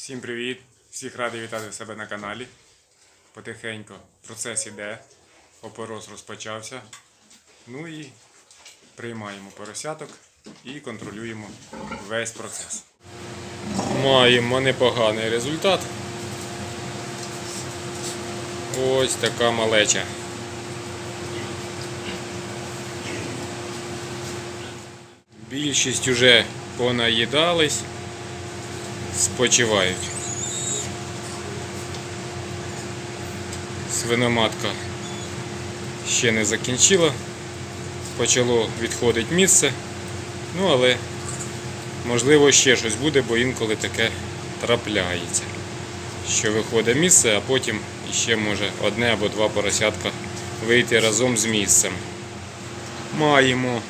Всім привіт! Всіх радий вітати себе на каналі. Потихеньку процес іде, опорос розпочався. Ну і приймаємо поросяток і контролюємо весь процес. Маємо непоганий результат. Ось така малеча. Більшість уже понаїдались спочивають. Свиноматка ще не закінчила. Почало відходити місце. Ну, але можливо ще щось буде, бо інколи таке трапляється. Що виходить місце, а потім іще може одне або два поросятка вийти разом з місцем. Маємо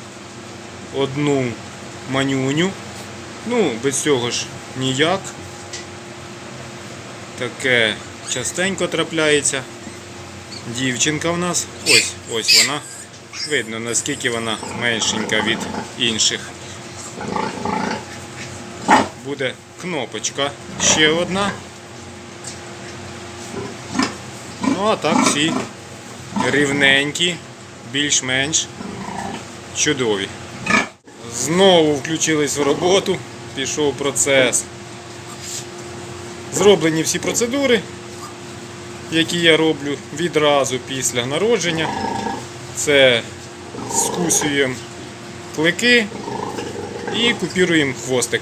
одну манюню. Ну, без цього ж ніяк. Таке частенько трапляється. Дівчинка в нас. Ось, ось вона. Видно, наскільки вона меншенька від інших. Буде кнопочка ще одна. Ну, а так всі рівненькі, більш-менш чудові. Знову включились в роботу, пішов процес. Зроблені всі процедури, які я роблю відразу після народження. Це скусуємо клики і купіруємо хвостик.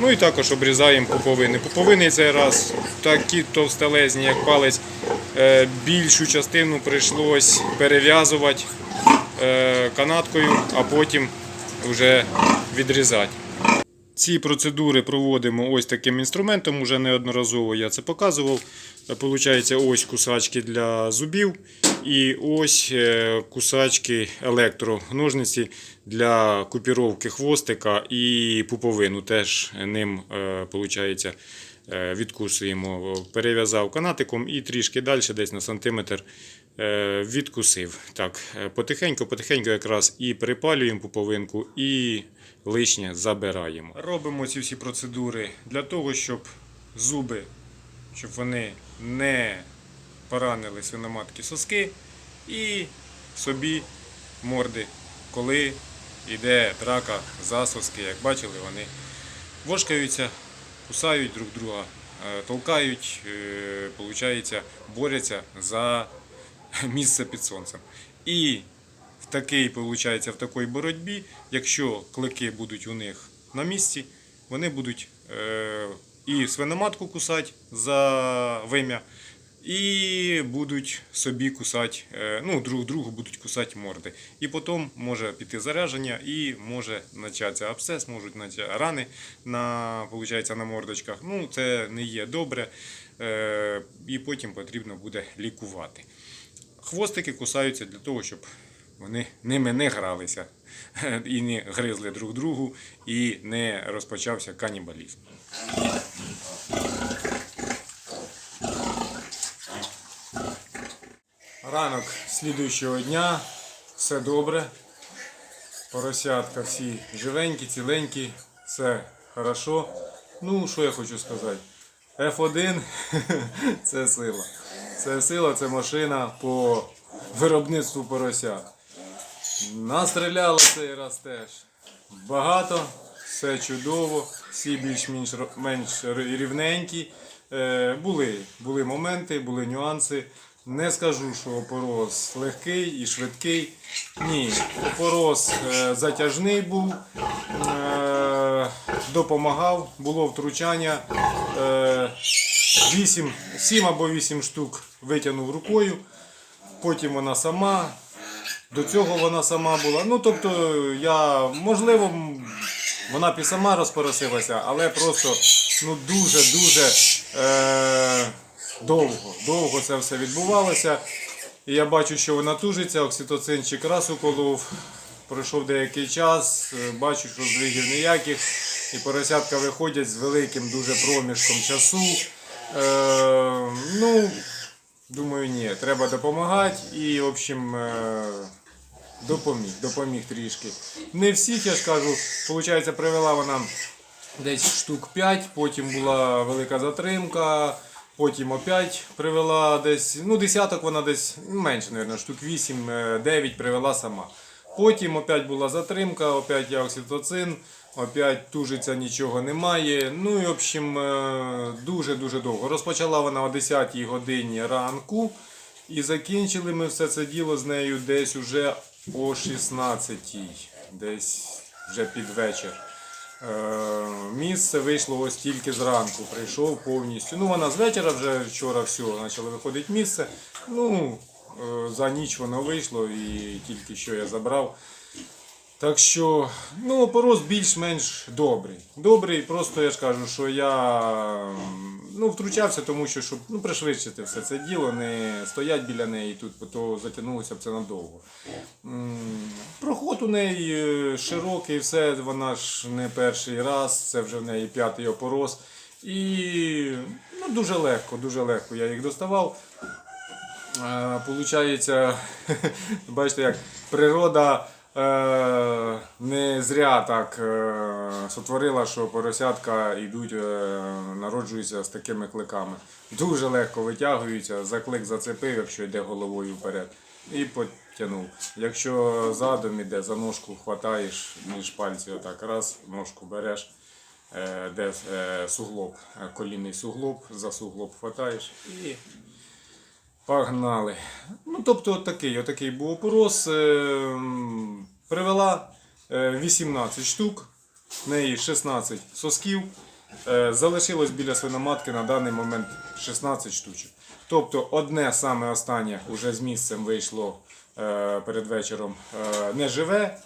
Ну і також обрізаємо пуповини. Пуповини цей раз такі товстелезні, як палець. Е, Більшу частину прийшлось перев'язувати е, канаткою, а потім вже відрізати. Ці процедури проводимо ось таким інструментом, уже неодноразово я це показував. Е, Получається ось кусачки для зубів і ось е, кусачки електрогножниці для купіровки хвостика і пуповину. Теж ним е, получається, е, відкусуємо. Перев'язав канатиком і трішки далі, десь на сантиметр е, відкусив. Так, е, потихеньку, потихеньку якраз і припалюємо пуповинку, і лишнє забираємо. Робимо ці всі процедури для того, щоб зуби, щоб вони не поранили свиноматки соски і собі морди, коли йде драка за соски. Як бачили, вони вошкаються, кусають друг друга, е, толкають, е, получається, борються за місце під сонцем. І в такий, получається, в такій боротьбі, якщо клики будуть у них на місці, вони будуть е, і свиноматку кусати за вим'я, і будуть собі кусати, е, ну, друг другу будуть кусати морди. І потім може піти зарядження і може початися абсцес, можуть початися рани на, получається, на мордочках. Ну, це не є добре. Е, і потім потрібно буде лікувати. Хвостики кусаються для того, щоб вони ними не гралися і не гризли друг другу, і не розпочався канібалізм. Ранок слідуючого дня, все добре. Поросятка всі живенькі, ціленькі, все хорошо. Ну, що я хочу сказати? F1 це сила. Це сила, це машина по виробництву поросят. Настріляло цей раз теж. Багато, все чудово, всі більш-менш менш рівненькі. Е, були, були моменти, були нюанси. Не скажу, що опорос легкий і швидкий. Ні, опорос е, затяжний був, е, допомагав, було втручання. 8, 7 або 8 штук витягнув рукою. Потім вона сама. До цього вона сама була. Ну, тобто, я, можливо, вона і сама розпоросилася, але просто ну, дуже-дуже е, довго. Довго це все відбувалося. І я бачу, що вона тужиться, окситоцинчик раз уколов. Пройшов деякий час, е, бачу, що здвигів ніяких. І поросятка виходять з великим дуже проміжком часу. Е, ну, думаю, ні, треба допомагати. І, в общем, е, допоміг, допоміг трішки. Не всіх, я ж кажу, виходить, привела вона десь штук 5, потім була велика затримка, потім опять привела десь, ну десяток вона десь менше, мабуть, штук 8-9 привела сама. Потім опять була затримка, опять я окситоцин, опять тужиться нічого немає. Ну і в общем е, дуже-дуже довго. Розпочала вона о 10 годині ранку. І закінчили ми все це діло з нею десь уже о 16 десь вже під вечір. Е, Місце вийшло ось тільки зранку, прийшов повністю. Ну, вона з вечора вже вчора все, почало виходити місце. Ну, е, за ніч воно вийшло і тільки що я забрав. Так що, ну, опорос більш-менш добрий. Добрий, просто я ж кажу, що я ну, втручався, тому що щоб ну, пришвидшити все це діло, не стоять біля неї тут, бо то затягнулося б це надовго. Проход у неї е, широкий, все, вона ж не перший раз, це вже в неї п'ятий опорос. І ну, дуже легко, дуже легко я їх доставав. Е, Получається, бачите, як природа не зря так е, сотворила, що поросятка йдуть, е, народжуються з такими кликами. Дуже легко витягуються, за клик зацепив, якщо йде головою вперед, і потягнув. Якщо задом іде, за ножку хватаєш між пальців, отак раз, ножку береш. е, Де е, суглоб, е, колінний суглоб, за суглоб хватаєш і Погнали. Ну, тобто, отакий, отакий був опорос. Е, Привела е, 18 штук, в неї 16 сосків. Е, Залишилось біля свиноматки на даний момент 16 штучок. Тобто одне саме останнє уже з місцем вийшло е, перед вечором е, не живе.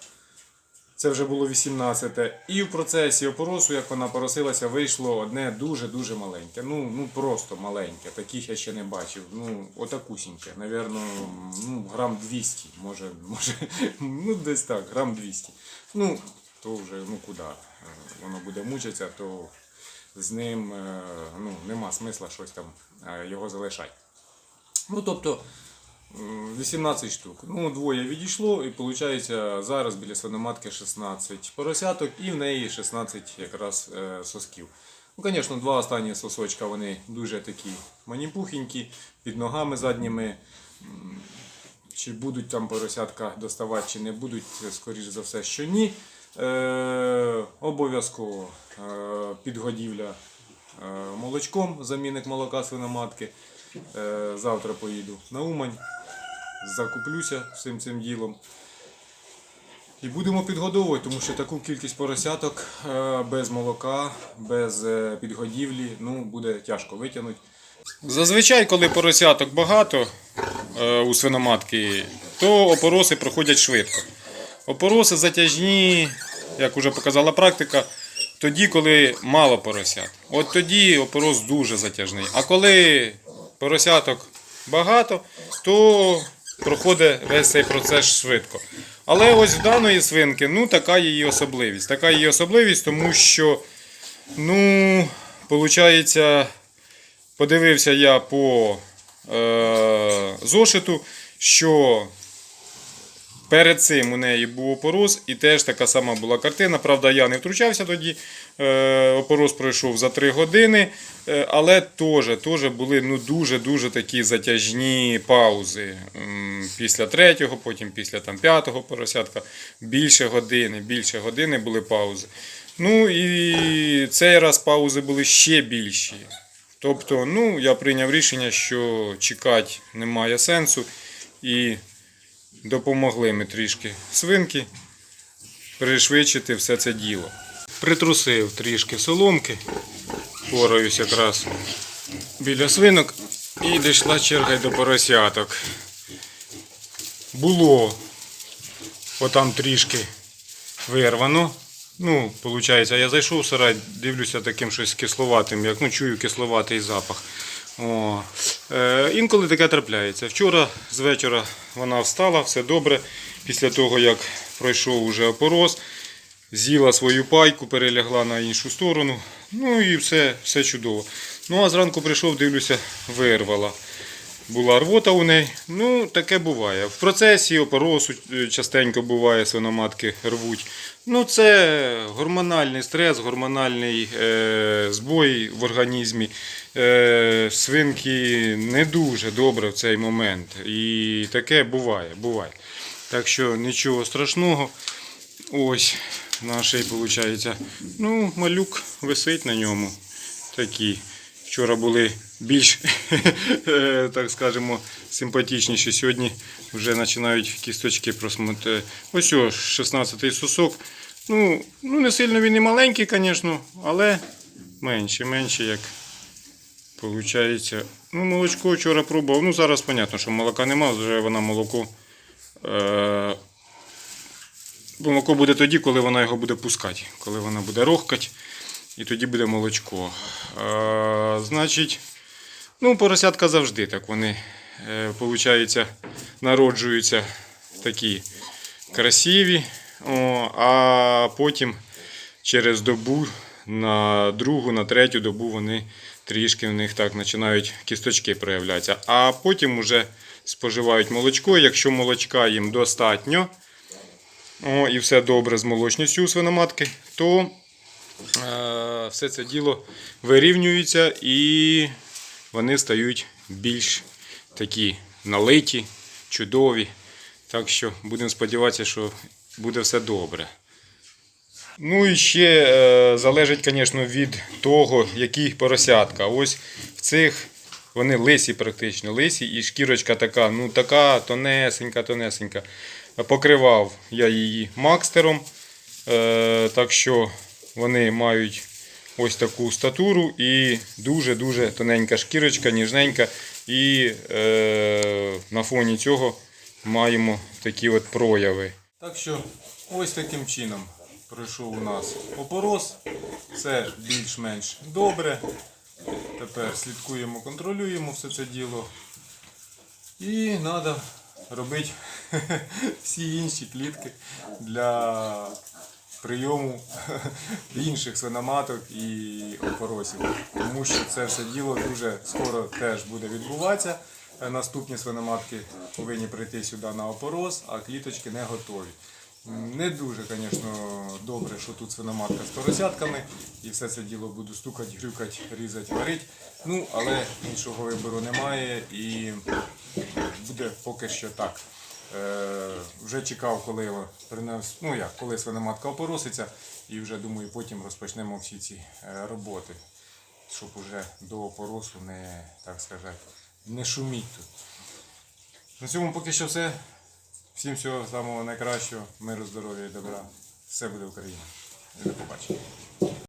Це вже було 18. І в процесі опоросу, як вона поросилася, вийшло одне дуже-дуже маленьке. Ну, ну просто маленьке. Таких я ще не бачив. Ну, отакусіньке. Навірно, ну, грам 200, може, може, ну десь так, грам 200. Ну, то вже ну куди. Е, Воно буде мучитися, то з ним е, ну, нема смисла щось там е, його залишати. Ну, тобто, 18 штук. Ну, двоє відійшло, і виходить зараз біля свиноматки 16 поросяток і в неї 16 якраз е, сосків. Ну, звісно, два останні сосочка вони дуже такі маніпухенькі, під ногами задніми. Чи будуть там поросятка доставати, чи не будуть, скоріш за все, що ні. Е, обов'язково е, підгодівля е, молочком, замінник молока свиноматки. Е, завтра поїду на Умань, закуплюся всім цим ділом. І будемо підгодовувати, тому що таку кількість поросяток е, без молока, без е, підгодівлі ну, буде тяжко витягнути. Зазвичай, коли поросяток багато е, у свиноматки, то опороси проходять швидко. Опороси затяжні, як вже показала практика, тоді, коли мало поросят. От тоді опорос дуже затяжний. А коли поросяток багато, то проходить весь цей процес швидко. Але ось в даної свинки, ну така її особливість. Така її особливість, тому що, ну, виходить, подивився я по е, зошиту, що перед цим у неї був опорос і теж така сама була картина. Правда, я не втручався тоді. Е, опорос пройшов за 3 години, е, але теж, теж були ну, дуже-дуже такі затяжні паузи. Після третього, потім після там, п'ятого поросятка. Більше години, більше години були паузи. Ну і цей раз паузи були ще більші. Тобто, ну, я прийняв рішення, що чекати немає сенсу. І допомогли ми трішки свинки пришвидшити все це діло. Притрусив трішки соломки, пораюсь якраз біля свинок і дійшла черга до поросяток. Було отам трішки вирвано. Ну, виходить, я зайшов в сарай, дивлюся таким щось кисловатим, як ну, чую кисловатий запах. О. Е, інколи таке трапляється. Вчора з вечора вона встала, все добре. Після того, як пройшов уже опороз, з'їла свою пайку, перелягла на іншу сторону. Ну і все, все чудово. Ну а зранку прийшов, дивлюся, вирвала. Була рвота у неї. Ну, таке буває. В процесі опоросу е, частенько буває, свиноматки рвуть. Ну, це гормональний стрес, гормональний е, збой в організмі. Е, свинки не дуже добре в цей момент. І таке буває, буває. Так що нічого страшного. Ось наш, виходить, ну, малюк висить на ньому. Такі. Вчора були більш, е, так скажемо, симпатичніші. Сьогодні вже починають кісточки просмати. Ось ось 16-й сосок. Ну, ну, не сильно він і маленький, звісно, але менше, менше як. Получається. Ну, молочко вчора пробував. Ну, зараз, зрозуміло, що молока нема, вже вона молоко. Е- молоко буде тоді, коли вона його буде пускати, коли вона буде рохкати, і тоді буде молочко. Значить, ну, поросятка завжди так вони, е, получається, народжуються такі красиві, а потім через добу на другу, на третю добу вони трішки в них так починають кісточки проявлятися. А потім вже споживають молочко. Якщо молочка їм достатньо, о, і все добре з молочністю у свиноматки, то е, все це діло вирівнюється і вони стають більш такі налиті, чудові. Так що будемо сподіватися, що буде все добре. Ну і ще е, залежить, звісно, від того, які поросятка. Ось в цих вони лисі практично, лисі, і шкірочка така, ну така тонесенька, тонесенька. Покривав я її макстером. Е, так що вони мають ось таку статуру і дуже-дуже тоненька шкірочка, ніжненька. І е, на фоні цього маємо такі от прояви. Так що ось таким чином пройшов у нас опорос. Все більш-менш добре. Тепер слідкуємо, контролюємо все це діло. І треба робити всі інші клітки для прийому інших свиноматок і опоросів. Тому що це все діло дуже скоро теж буде відбуватися. Наступні свиноматки повинні прийти сюди на опорос, а кліточки не готові. Не дуже, звісно, добре, що тут свиноматка з поросятками, і все це діло буду стукати, грюкати, різати, варити. Ну, але іншого вибору немає і буде поки що так. Е, вже чекав, коли принес, ну як, коли свиноматка опороситься, і вже думаю, потім розпочнемо всі ці е, роботи, щоб уже до опоросу не, так сказати, не шуміть тут. На цьому поки що все. Всім всього самого найкращого, миру, здоров'я і добра. Все буде Україна. До побачення.